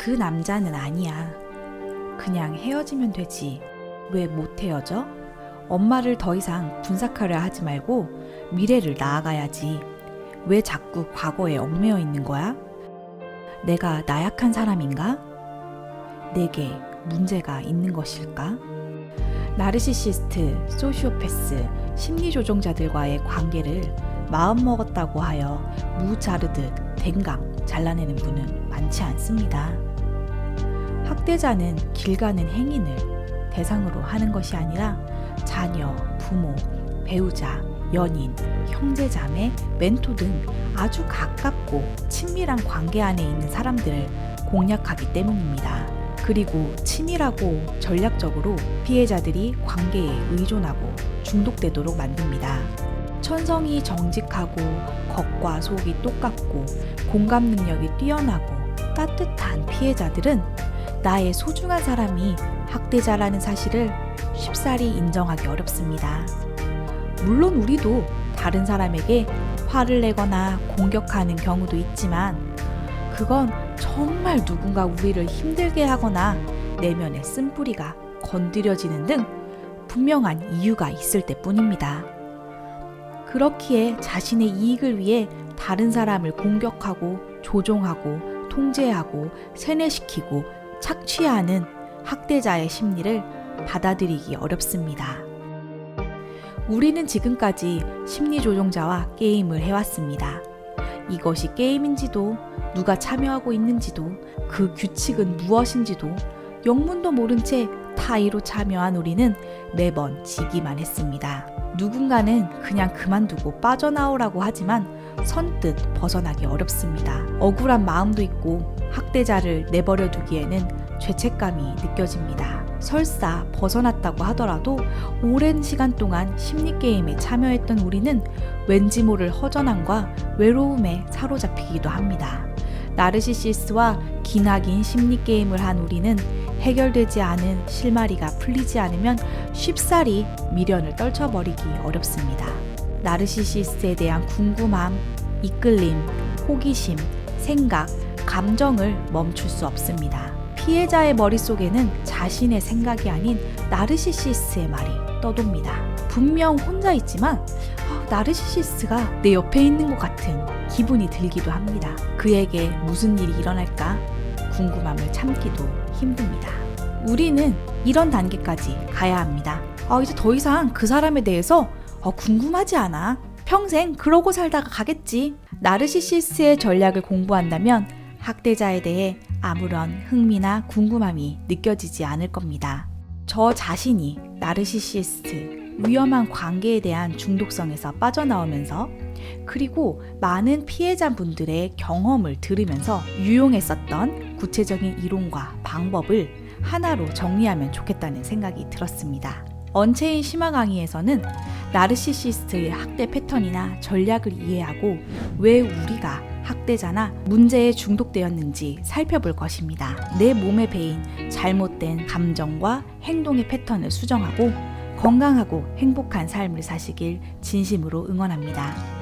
그 남자는 아니야. 그냥 헤어지면 되지. 왜 못 헤어져? 엄마를 더 이상 분삭하려 하지 말고 미래를 나아가야지. 왜 자꾸 과거에 얽매여 있는 거야? 내가 나약한 사람인가? 내게 문제가 있는 것일까? 나르시시스트, 소시오패스, 심리조종자들과의 관계를 마음먹었다고 하여 무 자르듯 댕강 잘라내는 분은 많지 않습니다. 학대자는 길 가는 행인을 대상으로 하는 것이 아니라 자녀, 부모, 배우자, 연인, 형제 자매, 멘토 등 아주 가깝고 친밀한 관계 안에 있는 사람들을 공략하기 때문입니다. 그리고 치밀하고 전략적으로 피해자들이 관계에 의존하고 중독되도록 만듭니다. 천성이 정직하고 겉과 속이 똑같고 공감 능력이 뛰어나고 따뜻한 피해자들은 나의 소중한 사람이 학대자라는 사실을 쉽사리 인정하기 어렵습니다. 물론 우리도 다른 사람에게 화를 내거나 공격하는 경우도 있지만 그건 정말 누군가 우리를 힘들게 하거나 내면의 쓴뿌리가 건드려지는 등 분명한 이유가 있을 때 뿐입니다. 그렇기에 자신의 이익을 위해 다른 사람을 공격하고 조종하고 통제하고 세뇌시키고 착취하는 학대자의 심리를 받아들이기 어렵습니다. 우리는 지금까지 심리조종자와 게임을 해왔습니다. 이것이 게임인지도 누가 참여하고 있는지도 그 규칙은 무엇인지도 영문도 모른 채 타의로 참여한 우리는 매번 지기만 했습니다. 누군가는 그냥 그만두고 빠져나오라고 하지만 선뜻 벗어나기 어렵습니다. 억울한 마음도 있고 학대자를 내버려 두기에는 죄책감이 느껴집니다. 설사 벗어났다고 하더라도 오랜 시간 동안 심리게임에 참여했던 우리는 왠지 모를 허전함과 외로움에 사로잡히기도 합니다. 나르시시스와 기나긴 심리게임을 한 우리는 해결되지 않은 실마리가 풀리지 않으면 쉽사리 미련을 떨쳐버리기 어렵습니다. 나르시시스에 대한 궁금함, 이끌림, 호기심, 생각, 감정을 멈출 수 없습니다. 피해자의 머릿속에는 자신의 생각이 아닌 나르시시스의 말이 떠돕니다. 분명 혼자 있지만 아, 나르시시스가 내 옆에 있는 것 같은 기분이 들기도 합니다. 그에게 무슨 일이 일어날까 궁금함을 참기도 힘듭니다. 우리는 이런 단계까지 가야 합니다. 아, 이제 더 이상 그 사람에 대해서 어, 궁금하지 않아. 평생 그러고 살다가 가겠지. 나르시시스의 전략을 공부한다면 학대자에 대해 아무런 흥미나 궁금함이 느껴지지 않을 겁니다. 저 자신이 나르시시스트 위험한 관계에 대한 중독성에서 빠져나오면서 그리고 많은 피해자분들의 경험을 들으면서 유용했었던 구체적인 이론과 방법을 하나로 정리하면 좋겠다는 생각이 들었습니다. 언체인 심화 강의에서는 나르시시스트의 학대 패턴이나 전략을 이해하고 왜 우리가 학대자나 문제에 중독되었는지 살펴볼 것입니다. 내 몸에 배인 잘못된 감정과 행동의 패턴을 수정하고 건강하고 행복한 삶을 사시길 진심으로 응원합니다.